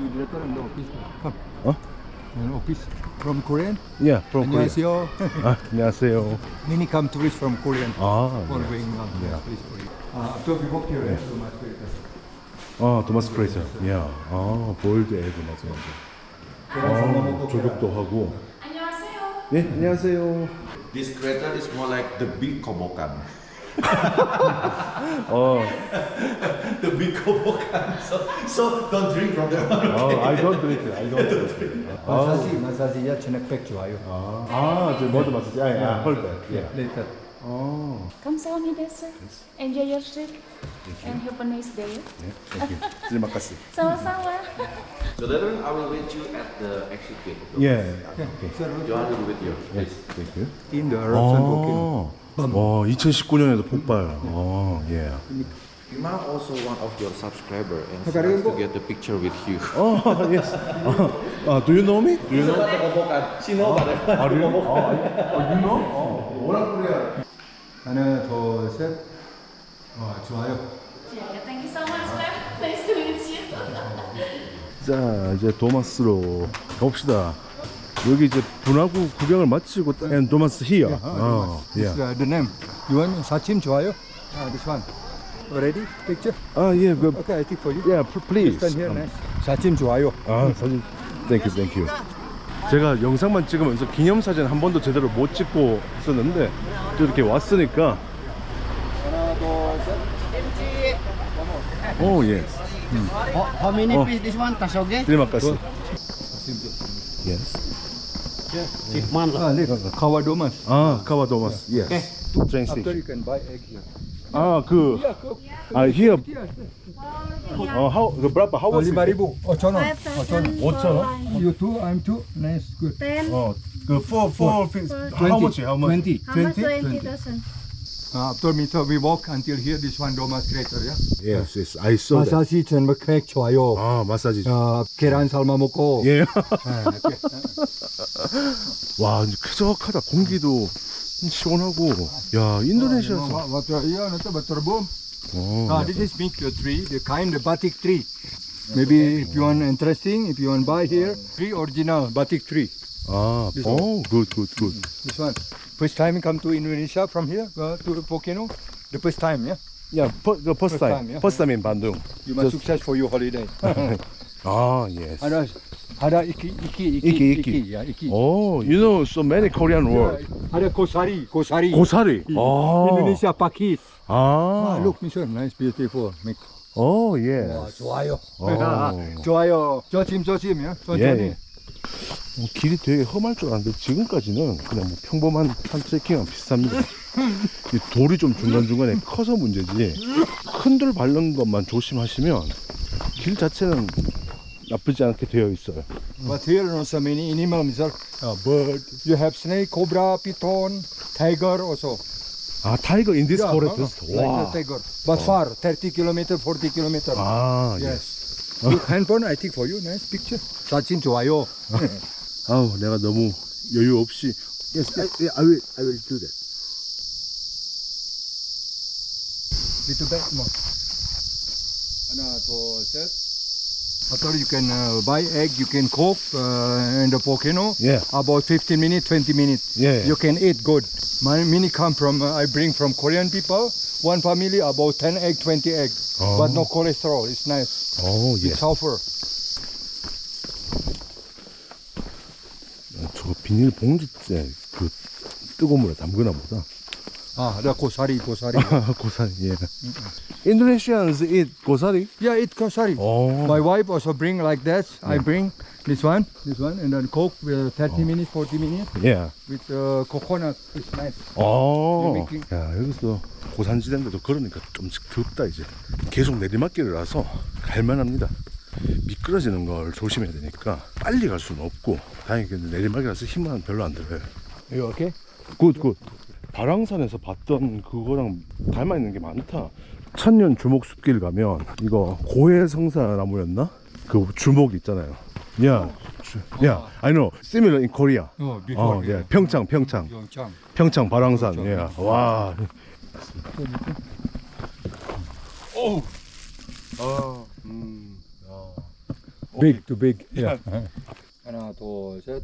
You director in the office. Come. Huh? In the office. From Korean? Yeah, from Korea. 안녕하세요. 아, 안녕하세요. Many come tourists from Korean. 아, For 네. going on. Yeah. Please Korea. Uh, after we walk here, so much later. 아, 도마스 크레이저. 야, 아, 볼드 에드 맞아 맞아. 아, 조격도 하고. 안녕하세요. 네, 안녕하세요. This crater is more like the big Kobokan. 어, The big Kobokan. So, so don't drink from there. 아, I don't drink it. I don't drink it. 아, 마사지, 마사지야 진액백 좋아요. 아, 아, 저 머드 마사지. 아, 아, 헐백. 예. Later. 아, 감사합니다, sir. Enjoy your trip and have a nice day. 네, 땡큐. 들마카스. Sama-sama. So later I will wait you at the exit gate. 예. Sir, Johan will wait you. 예, 땡큐. in the eruption volcano. 아, 와, 2019년에도 폭발. 아, 예. Ima also one of your subscriber and Kagarin wants to po. get the picture with you. 어, yes. 아, 아, do you know me? Do you know? 아, really? 아, you know? 어, 워낙 코리아. 하나, 둘, 셋. 어, 좋아요. Yeah, thank you so much, sir. Nice to meet you. 자, 이제 도마스로 가봅시다. 여기 이제 분화구 구경을 마치고 and 도마스 here. 어, This, 예. uh, the name. You want 사진 좋아요? Ah, this one. Ready? Picture? 아, 예, 그, Okay, I take for you. yeah, please. Stand here, nice. 사진 좋아요. 아, 사진. 땡큐, 땡큐. 제가 영상만 찍으면서 기념사진 한 번도 제대로 못 찍고 있었는데 또 이렇게 왔으니까 오, 예. How, how many Oh. piece this one? Kasoge? 드리마카스. 예 스. Tikman lah. Ah, look. Kawadomas. 아, 카와 도마스. 예스. 트레인 After 스테이션. you can buy egg here. 아, 그 아, here 어, how 그 브라파 how Oh, was lima it? ribu. Oh, chono. Oh, chono. 5천 원? You two, I'm two. Nice, good. Ten. 어, 그 for for how much? How much? 20. How much? 20? Twenty thousand. Uh, after so we walk until here, this one Domas crater, yeah? Yes, yes. I saw that. 마사지 전백팩 좋아요. 아, 마사지. 어, 계란 삶아 먹고. 예. 네. 와, 이제 쾌적하다. 공기도 시원하고. 야, 인도네시아에서. What, yeah, no, but terbom. 어, Ah, this is big uh, tree, the kind of batik tree. Maybe if you want interesting, if you want buy here, tree original batik tree. 아, This 어, good, good, good. This one. First time come to Indonesia from here uh, to volcano. The first time, yeah. 야, 퍼, 그 first First time. time, yeah. First time in 반둥. You must Just- success for your holiday. 아, yes. Ada, ada iki, iki, iki, Iki, iki. yeah, iki. Oh, you know so many Korean word. Ada kosari, kosari. 고사리. 아. Indonesia pakis. Ah, 아. look, Mister, nice, beautiful. Make. 오, 와, yes. 좋아요. 어. 좋아요. 조심, 조심, 야. 예, 천천히. 예. 어, 길이 되게 험할 줄 알았는데 지금까지는 그냥 뭐 평범한 산 트레킹이랑 비슷합니다. 이 돌이 좀 중간중간에 커서 문제지 큰 돌 밟는 것만 조심하시면 길 자체는 나쁘지 않게 되어 있어요. But here are so many animals. Uh, bird. You have snake, cobra, python, tiger also. 아, 타이거 인디스 포레스트. uh, 와. tiger. But far, 30 kilometer, 40 kilometer. 아, 예. Yes. Good handphone, I think for you. Nice picture. 사진 좋아요. 아우, 내가 너무 여유 없이 Yes, I, I will I will do that. Little bit more. 하나, 둘, 셋. After you can uh, buy egg, you can cook uh, in the volcano. Yeah. About 15 minutes, 20 minutes. Yeah. You can eat good. My mini come from, uh, I bring from Korean people. One family about 10 egg, 20 egg. Oh. But no cholesterol. It's nice. 오, 예. It's sulfur. 비닐 봉지째 그 뜨거운 물에 담그나 보다. Ah, the kosari, kosari. 고사리, 예. Indonesians eat 고사리? yeah, eat kosari. 오. My wife also bring like that. I bring this one, this one, and then cook with 30 minutes, 40 minutes 예. with uh, coconut. It's nice. 어. Making- 야, 여기서 고산지대인데도 걸으니까 좀씩 덥다, 이제. 계속 내리막길이라서 갈만합니다. 미끄러지는 걸 조심해야 되니까 빨리 갈 수는 없고 다행히 내리막이라서 힘은 별로 안 들어요. You okay? 굿, 굿. 바랑산에서 봤던 그거랑 닮아 있는 게 많다. 천년 주목 숲길 가면 이거 고해성사나무였나? 그 주목 있잖아요. 야, 주, 야, I know. Similar in Korea. Oh, before. 어, 예. 평창, 평창, Pyeongchang. 평창 바랑산. 예. 와. 오. 야. Big, too big. Yeah. 하나, 둘, 셋.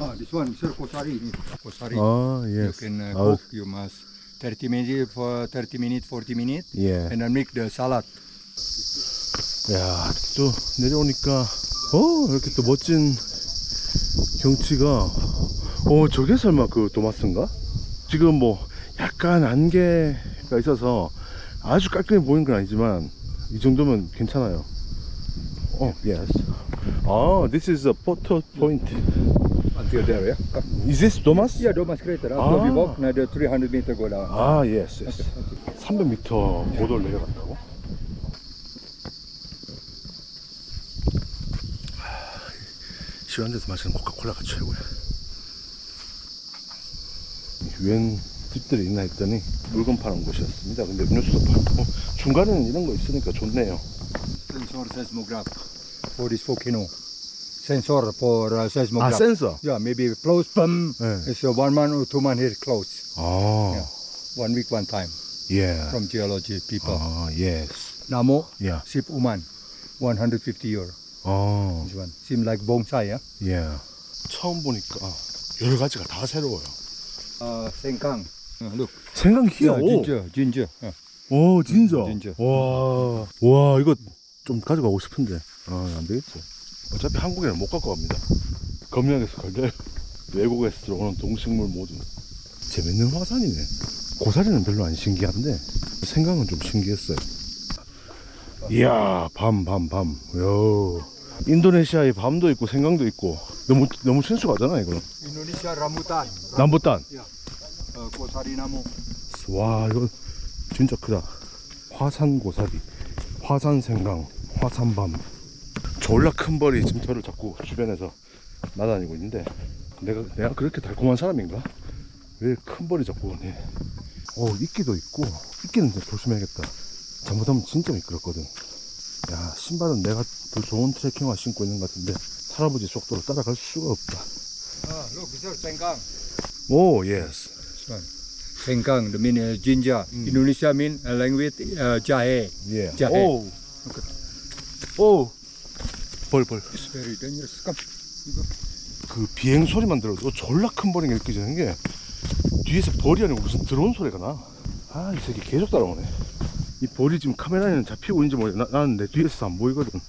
Ah, this one, sir, kosari. Kosari. 아, You yes. can uh, 아, cook. You must 30 minutes for 30 minutes, 40 minutes, 예. and then make the salad. 야, 또 내려오니까 어, 이렇게 또 멋진 경치가 어, 저게 설마 그 도마스인가? 지금 뭐 약간 안개가 있어서 아주 깔끔해 보이는 건 아니지만 이 정도면 괜찮아요. 어, yes. 아, this is a photo point. Until there, yeah. Is this Domas? Yeah, Domas crater. After we Ah. walk, another 300 meter go down. 아, yes, yes. 300m 고도를 내려간다고? 시원한 데서 마시는 코카콜라가 최고야. 웬 집들이 있나 했더니 물건 파는 곳이었습니다. 근데 음료수도 팔고 중간에는 이런 거 있으니까 좋네요. Sensor seismograph for this volcano. Sensor for uh, 아, seismograph. 센서. yeah, maybe close pump. 네. It's a one month or two month here close. 아, Yeah. One week, one time 예. from geology people. 아, 예스. Namo, 야. Sip Uman, 150 euro. 아, This one seem like bonsai, yeah. 예. 처음 보니까 여러 가지가 다 새로워요. Uh, Sengkang. Uh, look, 생강 희야. yeah, 오. ginger, ginger. Yeah. 오 진짜 진짜. 와, 와 이거 좀 가져가고 싶은데. 아 안 되겠지. 어차피 한국에는 못 갖고 갑니다. 검역에서 걸려요 외국에서 들어오는 동식물 모두. 재밌는 화산이네. 고사리는 별로 안 신기한데 생강은 좀 신기했어요. 이야 밤 밤밤. 요. 인도네시아에 밤도 있고 생강도 있고 너무 너무 친숙하잖아 이거는. Indonesia rambutan. 남부탄. Uh, Kosari Namo. 와 이거 진짜 크다. 화산 고사리 화산 생강 화산밤. 졸라 큰 벌이 지금 저를 자꾸 주변에서 나다니고 있는데 내가 내가 그렇게 달콤한 사람인가? 왜 큰 벌이 자꾸 오네. 어 이끼도 있고 이끼는 진짜 조심해야겠다. 잘못하면 진짜 미끄럽거든. 야 신발은 내가 더 좋은 트레킹화 신고 있는 것 같은데 할아버지 속도로 따라갈 수가 없다. Ah, look, sir, Sengkang. 오 예스 This one. Sengkang, the mean uh, ginger. Indonesia mean uh, language uh, jahe. 오. 벌, 벌. It's very dangerous. Come. 그 비행 소리만 들어도 졸라 큰 벌이 느껴지는 게 뒤에서 벌이 아니고 무슨 드론 소리가 나. 아, 이 새끼 계속 따라오네. 이 벌이 지금 카메라에는 잡히고 있는지 모르겠 나, 나는 내 뒤에서 안 보이거든.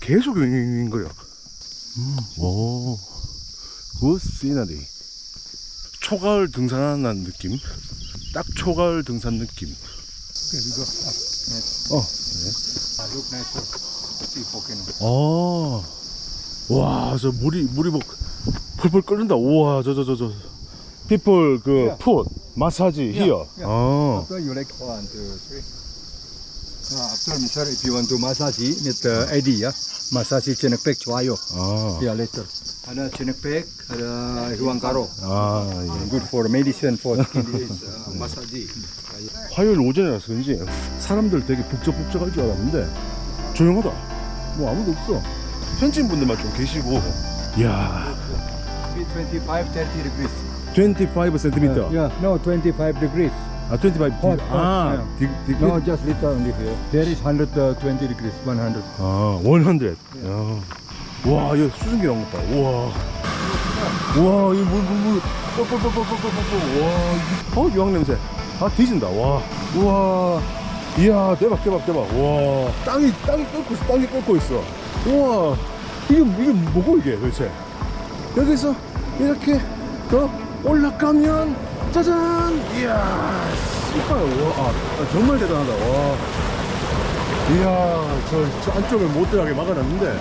계속 윙윙윙 거려. 음, 오. 굿 시나리. 초가을 등산하는 느낌? 딱 초가을 등산 느낌. Next. 어. Ah, sir. See volcano. 아, 와, 저 물이 물이 뭐 펄펄 끓는다. 우와, 저 저 저 저. people 그 Yeah. 풋 마사지 Yeah, here. yeah. 아, After you like one, two, three. Uh, after sir, if you want to massage, with uh, ID, yeah, massage chenekpek chwayo. 아, Yeah, later. Ada chenekpek, ada huang karo. 아, 예. Good for medicine for skin disease, uh, massage. 화요일 오전이라서 그런지 사람들 되게 북적북적할 줄 알았는데 조용하다. 뭐 아무도 없어. 현지인 분들만 좀 계시고. 이야, 25, 30 degrees. 25 cm. yeah, no, 25 degrees. 아, 25. Hot, 아, hot, 디, 디, No, just little only here. There is 120 degrees, 100. 아, 100. 야. 와, 이거 수증기 나온 것 봐. 우와. 우와, 이 물, 물, 물. 뻘뻘뻘뻘뻘뻘뻘. 와, 이- 어, 유황 냄새. 아, 뒤진다. 와. 우와. 이야, 대박, 대박, 대박. 와. 땅이, 땅이 끓고 있어. 땅이 끓고 있어. 우와. 이게, 이게 뭐고, 이게 도대체. 여기서 이렇게 더 올라가면, 짜잔. 이야. 이봐요. 와. 아, 정말 대단하다. 와. 이야, 저, 저 안쪽을 못 들어가게 막아놨는데,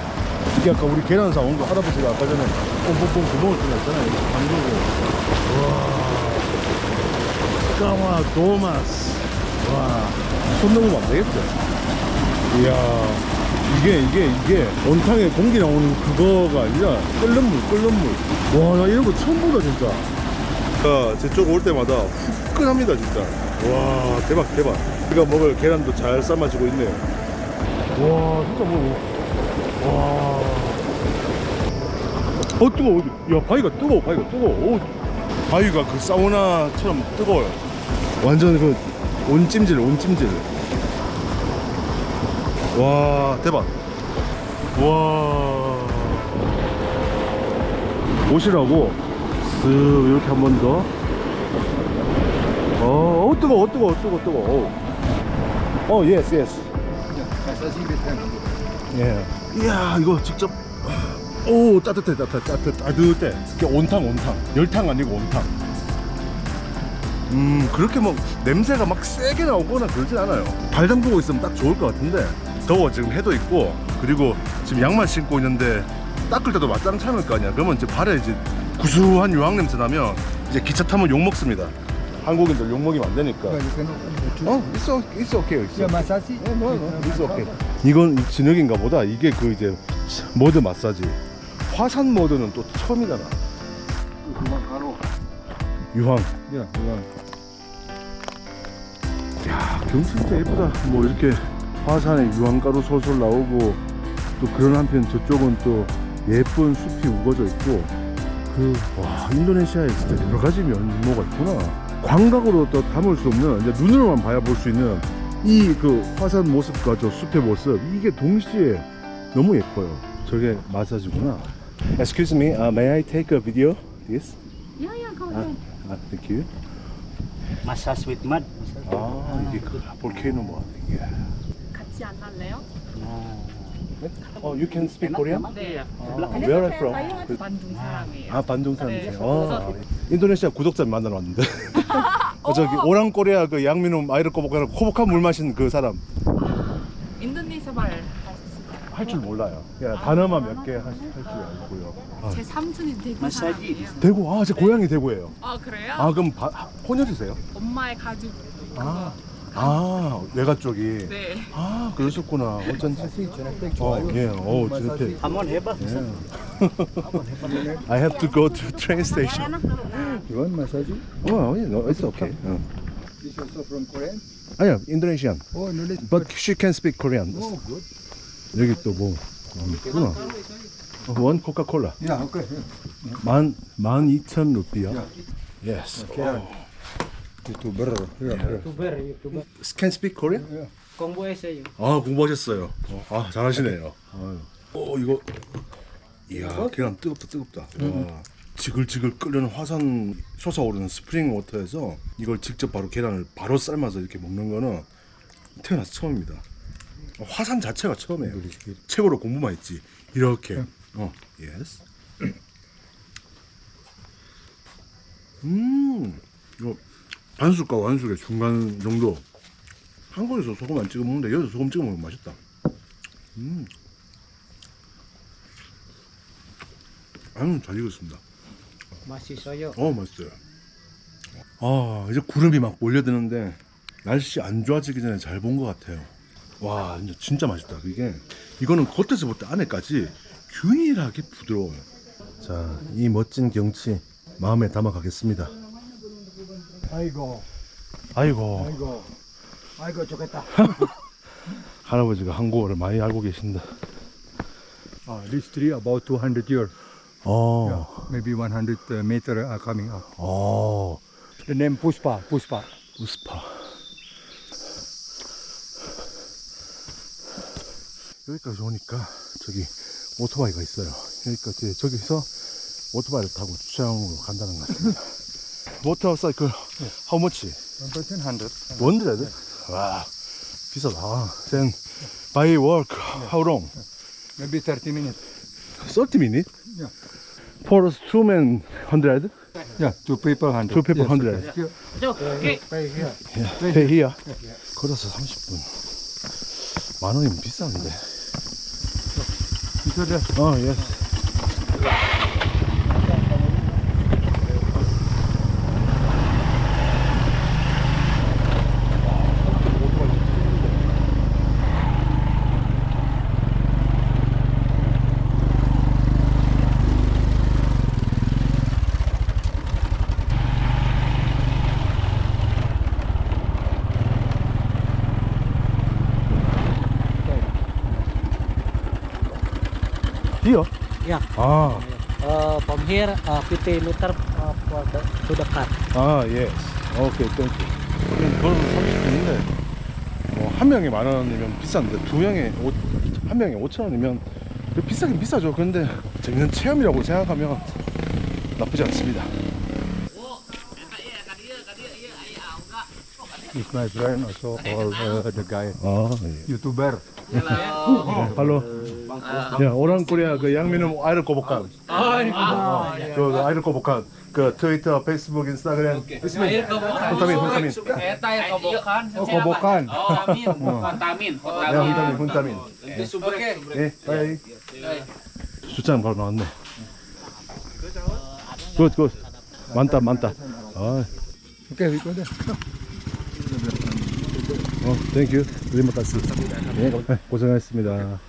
이게 아까 우리 계란 사온 거 할아버지가 아까 전에 뽕뽕뽕 구멍을 뚫었잖아요. 이거 잠그고. 와. 까마 도마스. 와. 손 넘으면 안 되겠죠? 이야. 이게, 이게, 이게 온탕에 공기 나오는 그거가 아니라 끓는 물, 끓는 물. 와, 나 이런 거 처음 보다, 진짜. 자, 제쪽 올 때마다 후끈합니다, 진짜. 와, 대박, 대박. 우리가 먹을 계란도 잘 삶아지고 있네요. 와, 진짜 뭐. 와. 어, 뜨거워. 야, 바위가 뜨거워, 바위가 뜨거워. 오. 바위가 그 사우나처럼 뜨거워요. 완전 그 온찜질, 온찜질. 와, 대박. 와. 오시라고 쓱 이렇게 한 번 더. 어, 어 뜨거, 워 뜨거, 워 뜨거, 워 뜨거. 어, 어, 예스, 예스. With hand. 예. 이야, 이거 직접. 오, 따뜻해, 따뜻해, 따뜻해, 따뜻해. 온탕, 온탕. 열탕 아니고 온탕. 음, 그렇게 막 냄새가 막 세게 나오거나 그러진 않아요. 발 담그고 있으면 딱 좋을 것 같은데. 더워, 지금 해도 있고. 그리고 지금 양말 신고 있는데 닦을 때도 맞짱 참을 거 아니야. 그러면 이제 발에 이제 구수한 유황 냄새 나면 이제 기차 타면 욕 먹습니다. 한국인들 욕 먹이면 안 되니까. Tube. 어, okay. It's Yeah, okay. massage. 네, 뭐, 뭐, it's okay. 이건 이 진흙인가 보다. 이게 그 이제 모드 마사지. 화산 모드는 또 처음이잖아. 유황. You want. 야, 경치 진짜 예쁘다. 뭐 이렇게 화산에 유황가루 솔솔 나오고 또 그런 한편 저쪽은 또 예쁜 숲이 우거져 있고 그 와 인도네시아에 진짜 여러 가지 면모가 있구나. 관광으로 또 담을 수 없는 이제 눈으로만 봐야 볼 수 있는 이 그 화산 모습과 저 숲의 모습 이게 동시에 너무 예뻐요. 저게 마사지구나. Excuse me, uh, may I take a video? Yes. Yeah, yeah, go 아, ahead. 아, thank you. Massage with mud. 아 이게 그 볼케이노 뭐 이게. 같이 안 할래요? 어, you can speak Korean? 네. 아, where are you from? 그- 반둥 사람이에요. 아, 반동 사람이세요. 네. 아, 인도네시아 구독자 만나러 왔는데. 어, 저기 오랑 코리아 그 양민호 아이를 꼬복하는 코복한 물 마신 그 사람 인도네시아 말 할 줄 몰라요. 그냥 단어만 몇 개 할 줄 알고요. 아, 제 삼촌이 대구. 사람이에요. 대구, 아, 제 고향이 대구예요. 아 그래요? 아, 그럼 바, 혼혈이세요? 엄마의 가족. 아, 아, 외가 쪽이. 네. 아, 그러셨구나. 어쩐지. 어. 예, 어, 진짜. Hamon hebat. I have to go to train station. You want massaging? 어, no, it's okay. 어. This also from Korean? 아니야, 인도네시안. Oh, no, let's. But she can speak Korean. Oh, good. 여기 또뭐 있구나. 어, 원 코카콜라. Yeah, okay. 만, 만 이천 루피야. Yes. Yeah, yeah. Youtuber. Can speak Korean? 공부했어요. 아 공부하셨어요. 아 잘하시네요. 아유. 오 이거 이야 계란 뜨겁다 뜨겁다. 와. 지글지글 끓는 화산 솟아오르는 스프링 워터에서 이걸 직접 바로 계란을 바로 삶아서 이렇게 먹는 거는 태어나서 처음입니다. 화산 자체가 처음이에요. 책으로 공부만 했지. 이렇게. 어, 예스. 음, 이거 반숙과 완숙의 중간 정도. 한국에서 소금 안 찍어 먹는데 여기서 소금 찍어 먹으면 맛있다. 음. 아유 잘 익었습니다. Masih 어 맛있어요. 아 이제 구름이 막 몰려드는데 날씨 안 좋아지기 전에 잘 본 것 같아요. 와 진짜 맛있다. 이게 이거는 겉에서 볼때 안에까지 균일하게 부드러워요. 자 이 멋진 경치 마음에 담아 가겠습니다. 아이고, 아이고 아이고, 아이고 좋겠다. 할아버지가 한국어를 많이 알고 계신다. Ah, this tree about 200 years. 어, Yeah, maybe 100 meter are coming up. 어, The name Puspa, Puspa. 우스파. 여기까지 오니까 저기 오토바이가 있어요. 여기까지 저기서 오토바이를 타고 주차장으로 간다는 것 같습니다. 모터사이클 how much? 1% 100. 원드레드? 와 비싸다. Then by work how long? Maybe 30 minutes. 30 minutes? Yeah. For us two men 100? Yeah, two people 100. Two people Yes, 100. Here, 오케이. right here. 예, pay here. 걸어서 30분. 만 원이면 비싼데. So the, 어, 예. Here? Yeah. 아, Uh, from here, uh, 50 meter uh, for the, to the car. 아, 예. 오케이, 땡큐. 걸어서 30분인데, 뭐, 한 명에 만 원이면 비싼데, 두 명에, 오, 한 명에 5천 원이면 그 비싸긴 비싸죠. 근데 재밌는 체험이라고 생각하면 나쁘지 않습니다. Is my friend also all uh, the guy 아, 예. YouTuber. 할로. 야, 오랑 코리아 그 양민은 아이를 꼬복한. 그 아이를 꼬복한. 그 트위터, 페이스북, 인스타그램. 훈타민, 훈타민. Eta yang kobokan. Oh. Kontamin. 야, 훈타민, 훈타민. 예, 바이. 숫자는 바로 나왔네. 굿, 굿. 많다, 많다. 아, we go there. 어, 땡큐. 리마카스. 예, 고생하셨습니다.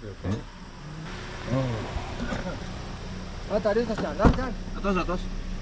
Oh. Ah, tá ali, tá, tá, tá. Atos.